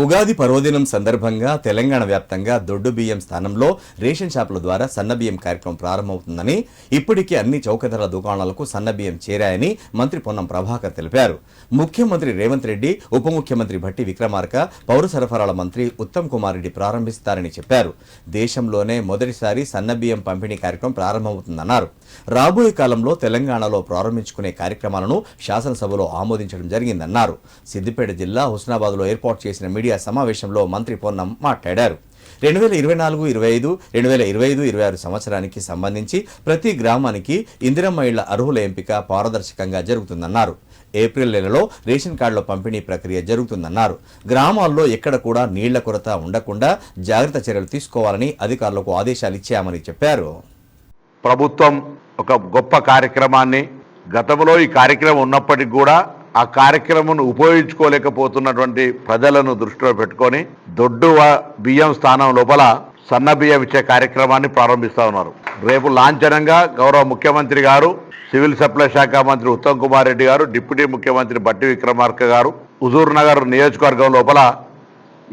ఉగాది పర్వదినం సందర్భంగా తెలంగాణ వ్యాప్తంగా దొడ్డు బియ్యం స్థానంలో రేషన్ షాపుల ద్వారా సన్న బియ్యం కార్యక్రమం ప్రారంభమవుతుందని ఇప్పటికే అన్ని చౌక ధరల దుకాణాలకు సన్న బియ్యం చేరాయని మంత్రి పొన్నం ప్రభాకర్ తెలిపారు. ముఖ్యమంత్రి రేవంత్ రెడ్డి ఉప ముఖ్యమంత్రి భట్టి విక్రమార్క పౌర సరఫరాల మంత్రి ఉత్తమ్ కుమార్ రెడ్డి ప్రారంభిస్తారని చెప్పారు. దేశంలోనే మొదటిసారి సన్న బియ్యం పంపిణీ కార్యక్రమం ప్రారంభమవుతుందన్నారు. రాబోయే కాలంలో తెలంగాణలో ప్రారంభించుకునే కార్యక్రమాలను శాసనసభలో ఆమోదించడం జరిగిందన్నారు. సిద్దిపేట జిల్లా హుస్నాబాద్లో ఏర్పాటు చేసిన మీడియా సమావేశంలో మంత్రి పొన్నం మాట్లాడారు. రెండు వేల ఇరవై నాలుగు ఇరవై ఐదు రెండు వేల ఇరవై ఐదు ఇరవై ఆరు సంవత్సరానికి సంబంధించి ప్రతి గ్రామానికి ఇందిరమ్మ ఇళ్ళ అర్హుల ఎంపిక పారదర్శకంగా జరుగుతుందన్నారు. ఏప్రిల్ నెలలో రేషన్ కార్డుల పంపిణీ ప్రక్రియ జరుగుతుందన్నారు. గ్రామాల్లో ఎక్కడ కూడా నీళ్ళ కొరత ఉండకుండా జాగ్రత్త చర్యలు తీసుకోవాలని అధికారులకు ఆదేశాలు ఇచ్చామని చెప్పారు. ప్రభుత్వం ఒక గొప్ప కార్యక్రమాన్ని గతంలో ఈ కార్యక్రమం ఉన్నప్పటికీ కూడా ఆ కార్యక్రమం ఉపయోగించుకోలేకపోతున్నటువంటి ప్రజలను దృష్టిలో పెట్టుకొని దొడ్డు బియ్యం స్థానం లోపల సన్న బియ్యం ఇచ్చే కార్యక్రమాన్ని ప్రారంభిస్తా ఉన్నారు. రేపు లాంఛనంగా గౌరవ ముఖ్యమంత్రి గారు సివిల్ సప్లై శాఖ మంత్రి ఉత్తమ్ కుమార్ రెడ్డి గారు డిప్యూటీ ముఖ్యమంత్రి బట్టి విక్రమార్క గారు హుజూర్ నగర్ నియోజకవర్గం లోపల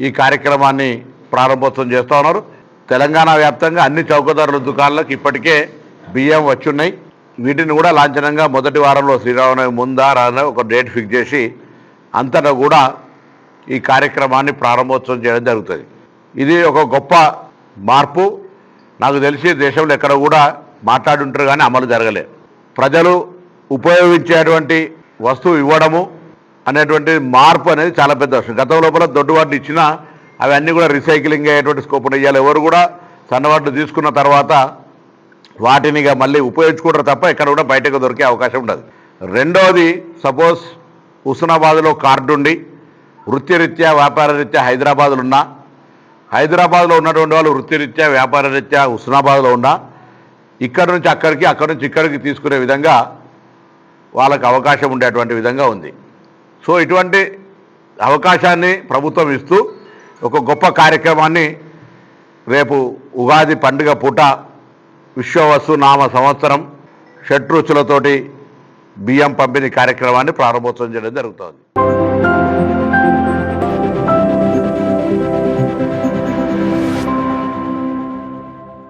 ఈ కార్యక్రమాన్ని ప్రారంభోత్సవం చేస్తూ ఉన్నారు. తెలంగాణ వ్యాప్తంగా అన్ని చౌకదారుల దుకాణాలకు ఇప్పటికే బియ్యం వచ్చున్నాయి. వీటిని కూడా లాంఛనంగా మొదటి వారంలో శ్రీరామనవమి ముందా రానా ఒక డేట్ ఫిక్స్ చేసి అంతటా కూడా ఈ కార్యక్రమాన్ని ప్రారంభోత్సవం చేయడం జరుగుతుంది. ఇది ఒక గొప్ప మార్పు. నాకు తెలిసి దేశంలో ఎక్కడ కూడా మాట్లాడుంటారు కానీ అమలు జరగలేదు. ప్రజలు ఉపయోగించేటువంటి వస్తువు ఇవ్వడము అనేటువంటి మార్పు అనేది చాలా పెద్ద విషయం. గత లోపల దొడ్డువాటిని ఇచ్చినా అవన్నీ కూడా రీసైక్లింగ్ అయ్యేటువంటి స్కోప్ ఇవ్వాలి ఎవరు కూడా సన్నవాట్లు తీసుకున్న తర్వాత వాటిని మళ్ళీ ఉపయోగించుకుంటారు తప్ప ఎక్కడ కూడా బయటకు దొరికే అవకాశం ఉండదు. రెండవది సపోజ్ హుస్నాబాద్లో కార్డు ఉండి వృత్తిరీత్యా వ్యాపార రీత్యా హైదరాబాద్లో ఉన్నా హైదరాబాద్లో ఉన్నటువంటి వాళ్ళు వృత్తిరీత్యా వ్యాపార రీత్యా హుస్నాబాద్లో ఉన్నా ఇక్కడ నుంచి అక్కడికి అక్కడి నుంచి ఇక్కడికి తీసుకునే విధంగా వాళ్ళకు అవకాశం ఉండేటువంటి విధంగా ఉంది. సో ఇటువంటి అవకాశాన్ని ప్రభుత్వం ఇస్తూ ఒక గొప్ప కార్యక్రమాన్ని రేపు ఉగాది పండుగ పూట విశ్వవసు నామ సంవత్సరం షట్రుచులతోటి బియ్యం పంపిణీ కార్యక్రమాన్ని ప్రారంభోత్సవం చేయడం జరుగుతోంది.